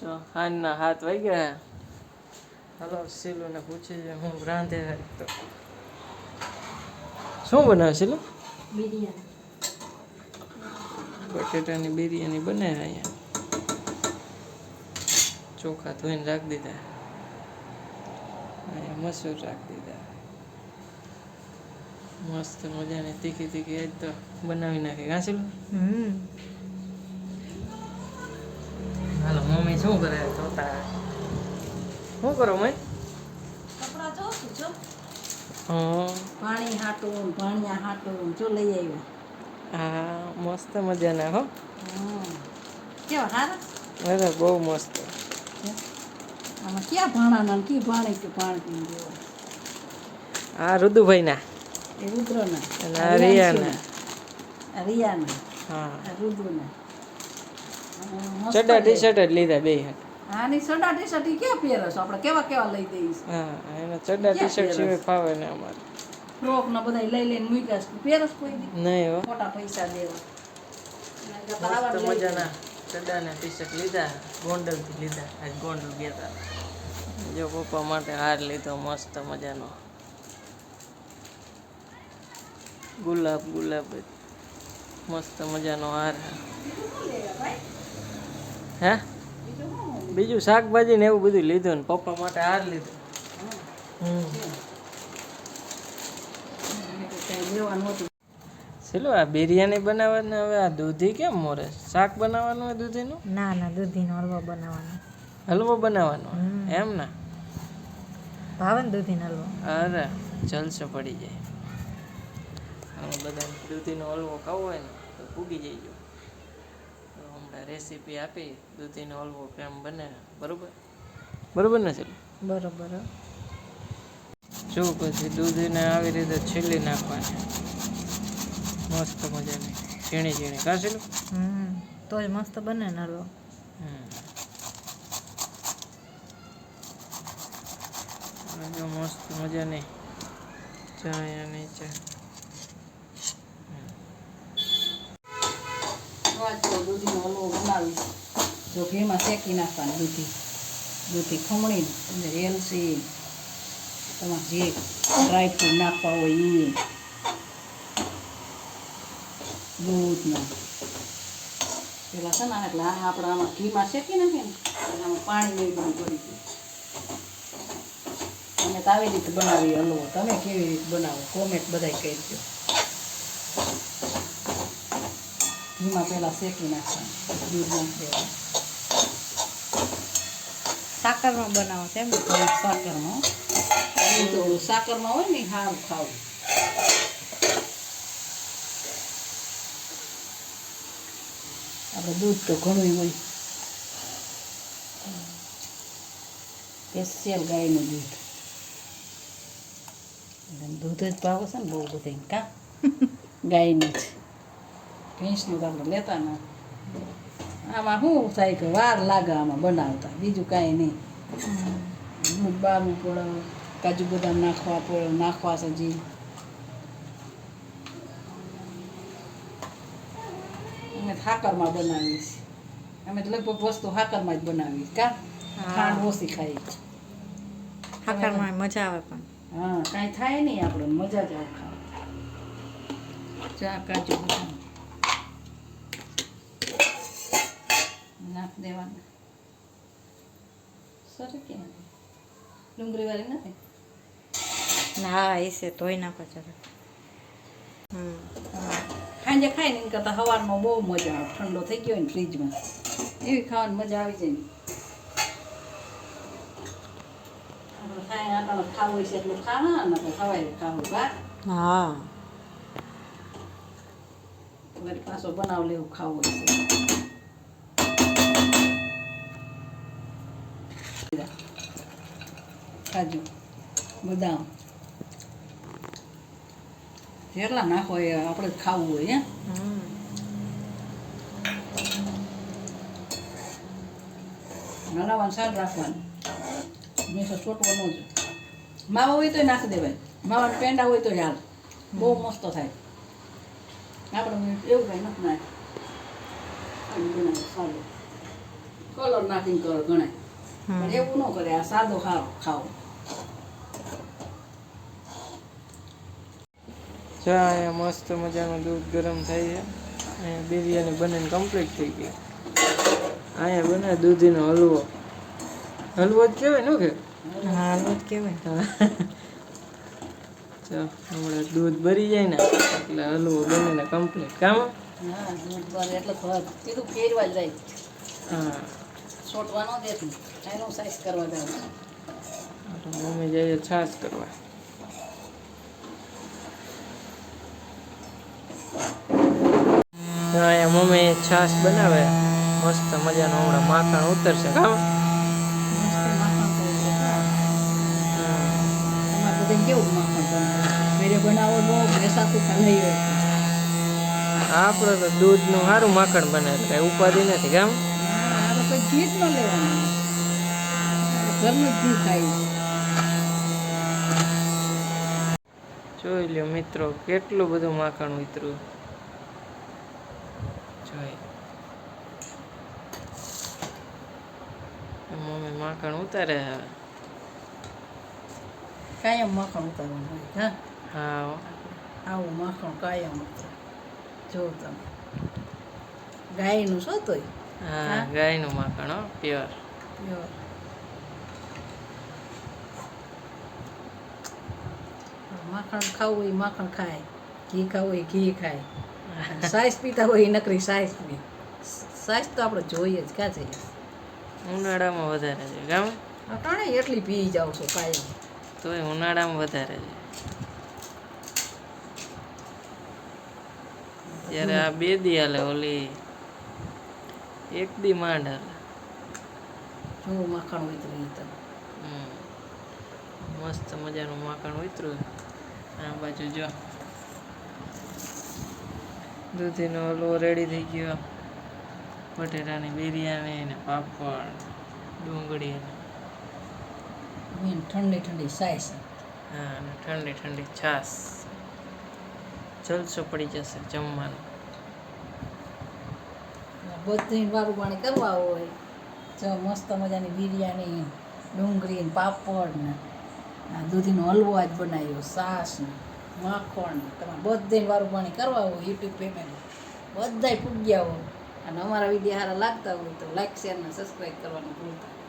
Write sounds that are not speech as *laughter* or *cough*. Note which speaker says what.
Speaker 1: જો હાનના હાથ વાઈ ગયા હલો સીલુને પૂછી છે હું રાંધે તો. શું બનાવે સિલુ?
Speaker 2: બિરયાની.
Speaker 1: બટેટાની બિરયાની બને અહીંયા. ચોખા ધોઈને રાખી દીધા. અહીંયા મસૂર રાખી દીધા. મસ્ત મજાની તીખી તીખી આજ તો બનાવી નાખી. કાંસેલું
Speaker 2: હમ.
Speaker 1: હાલો શું કરે જોતા શું કરો મમ્મી
Speaker 2: કપડા જો છું જો? પાણી હાટું ભાણિયા હાટું જો લઈ આવ્યા.
Speaker 1: હા મસ્ત મજાના હો.
Speaker 2: કેવા હારા?
Speaker 1: અરે બહુ મસ્ત.
Speaker 2: આમાં ક્યાં ભાણાના કી ભાણે કે ભાણ પી દેવા?
Speaker 1: આ રુદુભાઈના.
Speaker 2: એ રુદ્રના.
Speaker 1: અને રિયાના.
Speaker 2: રિયાના.
Speaker 1: હા.
Speaker 2: રુદ્રના.
Speaker 1: ચડ્ડા ટી શર્ટ જ લીધા બે
Speaker 2: આની સડા ટી શર્ટ ક્યાં પહેરસ આપણે કેવા કેવા લઈ દઈશ
Speaker 1: હા એના ચડ્ડા ટી શર્ટ સિવાય ફાવે ને અમારે.
Speaker 2: ફ્રોક ને બધા લઈ લઈને મૂક્યા પહેરસ કોઈ
Speaker 1: નહીં હો.
Speaker 2: મોટા પૈસા દેવા. મજાના
Speaker 1: મજાના ચડ્ડાના ટી શર્ટ લીધા ગોંડલથી લીધા. આજ ગોંડલ ગયા હતા જો પપ્પા માટે હાર લીધો મસ્ત મજાનો. ગુલાબ ગુલાબ મસ્ત મજાનો હાર. હે? બીજું શાકભાજી ને એવું બધું લીધું ને પપ્પા માટે હાર લીધો. ચલો આ બિરયાની બનાવવાને હવે આ દૂધી કેમ મોરે? શાક બનાવવાનું હોય દૂધીનું?
Speaker 2: ના ના દૂધીનો હલવો બનાવવાનો.
Speaker 1: હલવો બનાવવાનો? એમ ને?
Speaker 2: ભાવન ને દૂધીનો હલવો?
Speaker 1: અરે જલસો પડી જાય. બધાને દૂધીનો હલવો ખાવો હોય ને તો પૂગી જઈજો રેસીપી આપી દૂધીનો હલવો કેમ બને બરોબર? બરોબર ને ચલો
Speaker 2: બરોબર
Speaker 1: જો પછી દૂધીને આવી રીતે છીલી નાખવાની. મસ્ત મજાની ઝીણી ઝીણી કાશેલું
Speaker 2: હમ તોય મસ્ત બને ને હલવો.
Speaker 1: જો મસ્ત મજાની ચાયા નીચે
Speaker 2: દૂધીનો હલવો બનાવીશ જો ઘીમાં શેકી નાખવાની દૂધી. દૂધી ખમણી અંદર એલસી તમારે જે ડ્રાયફ્રૂટ નાખવા હોય એ દૂધના. પેલા છે ને એટલે આપણે આમાં ઘીમાં શેકી નાખીએ ને આમાં પાણી ને એવું બધું કરી તો આવી રીતે બનાવીએ હલવો. તમે કેવી રીતે બનાવો? કોમેન્ટ બધાય કહેજો. ઘીમાં પહેલાં શેકી નાખવાનું દૂધ નાખી સાકરમાં બનાવો છે એમ સાકરમાં ઓલું સાકરમાં હોય ને સારું ખાવું આપણે દૂધ તો ઘણું હોય સ્પેશિયલ ગાયનું દૂધ દૂધ જ ભાવે છે ને બહુ બધે કા ગાયનું જ ભેંસનું આપણે લેતા ને. આમાં શું થાય કે વાર લાગે આમાં બનાવતા બીજું કાંઈ નહીં. દૂધ બારવું પડે કાજુ બદામ નાખવા પડે નાખવા સજી અમે હાકરમાં બનાવીશ અમે લગભગ વસ્તુ હાકરમાં જ બનાવી કા? ખાંડ ઓછી ખાઈ
Speaker 3: હાકરમાં મજા આવે પણ.
Speaker 2: હા કાંઈ થાય નહીં આપણે મજા જ આવે ખાવા ચા કાજુ બદામ. નાખ દેવાના. સર કે ડુંગળી વાળી નથી?
Speaker 3: હા એ છે ધોઈ નાખો ચાલો
Speaker 2: સાંજે ખાઈ ને કરતાં સવારમાં બહુ મજા આવે. ઠંડો થઈ ગયો ને ફ્રીજમાં. એવી ખાવાની મજા આવી જાય ને. આપણે ખાય આપણને ખાવું છે એટલું ખાવા ને ખવાય ખાવું બા
Speaker 3: હા.
Speaker 2: વળી પાછો બનાવ લેવું ખાવું છે. કાજુ બદામ. જેટલા નાખો એ આપણે ખાવું હોય, હે? હલાવવાનું સારું રાખવાનું. ચોટવો ન જો માવા હોય તો નાખી દેવાય. માવાના પેંડા હોય તો હાલ. બહુ મસ્ત થાય. આપણે એવું કંઈ નથી નાખ સારું કલર નાખીને કરો ગણાય. પણ એવું ન કરે આ સાદો ખાવ ખાવ.
Speaker 1: જો અહીંયા મસ્ત મજાનું દૂધ ગરમ થાય છે. અહીંયા બિરયાની બનીને કમ્પ્લીટ થઈ ગઈ. અહીંયા બને દૂધીનો હલવો. હલવો જ કહેવાય ને કે
Speaker 3: હા હલવો જ કહેવાય.
Speaker 1: ચો હમણાં દૂધ ભરી જાય ને એટલે હલવો બનીને કમ્પ્લીટ કામ?
Speaker 2: હા દૂધ ભરે એટલે થોડા કીધું ફેરવા જાય.
Speaker 1: હા.
Speaker 2: છોટવા દેતી એનો સાઈઝ કરવા જાવ.
Speaker 1: તો મમ્મી જઈએ છાશ કરવા. તો અહીંયા મમ્મી છાશ બનાવે. મસ્ત મજાનું હમણાં માખણ ઉતરશે
Speaker 2: હોય.
Speaker 1: આપણે તો દૂધનું સારું માખણ બને એટલે ઉપાધિ નથી કામ?
Speaker 2: કોઈ ઘી જ ન લેવાનું. ઘરનું ઘી ખાઈ
Speaker 1: જોઈ લ્યો મિત્રો કેટલું બધું માખણ ઉતર્યું. જોઈ. મમ્મી માખણ ઉતારે હવે.
Speaker 2: કાયમ માખણ ઉતારવાનું હોય હા?
Speaker 1: હા
Speaker 2: આવું માખણ કાયમ ઉતારે. જો તમે. ગાયનું શું તોય?
Speaker 1: હા? ગાયનું માખણ હો પ્યોર.
Speaker 2: પ્યોર. માખણ ખાવું હોય માખણ ખાય. ઘી ખાવું હોય ઘી ખાય. *laughs* સાઈઝ પીતા હોય એ નકરી સાઈઝ પી. સાઈઝ તો આપણે જોઈએ જ ક્યાં જઈએ
Speaker 1: ઉનાળામાં વધારે છે ગામ?
Speaker 2: અટાણે એટલી પી જાવ છો કાયમ.
Speaker 1: તોય ઉનાળામાં વધારે છે. જ્યારે આ બે દિયાલે ઓલી એક દી માંડ હાલે
Speaker 2: જો માખણ ઉતરી
Speaker 1: હમ. મસ્ત મજાનું માખણ ઉતર્યું આ બાજુ જો. દૂધીનો હલવો રેડી થઈ ગયો. બટેટાની બિરયાની ને પાપડ ડુંગળી
Speaker 2: ઠંડી ઠંડી સાઈઝ
Speaker 1: હા અને ઠંડી ઠંડી છાશ. જલસો પડી જશે જમવાનું.
Speaker 2: બધી વારું કરવા હોય જો મસ્ત મજાની બિરયાની, ડુંગળી ને પાપડ ને આ દૂધીનો હલવો આજ બનાવ્યો સાસ ને માખણ તમારે બધે વારું પાણી કરવા હોય યુટ્યુબ ફેમિલી બધાય પૂગ્યા હોય અને અમારા વીડિયો સારા લાગતા હોય તો લાઈક શેર ને સબસ્ક્રાઈબ કરવાનું ભૂલતા.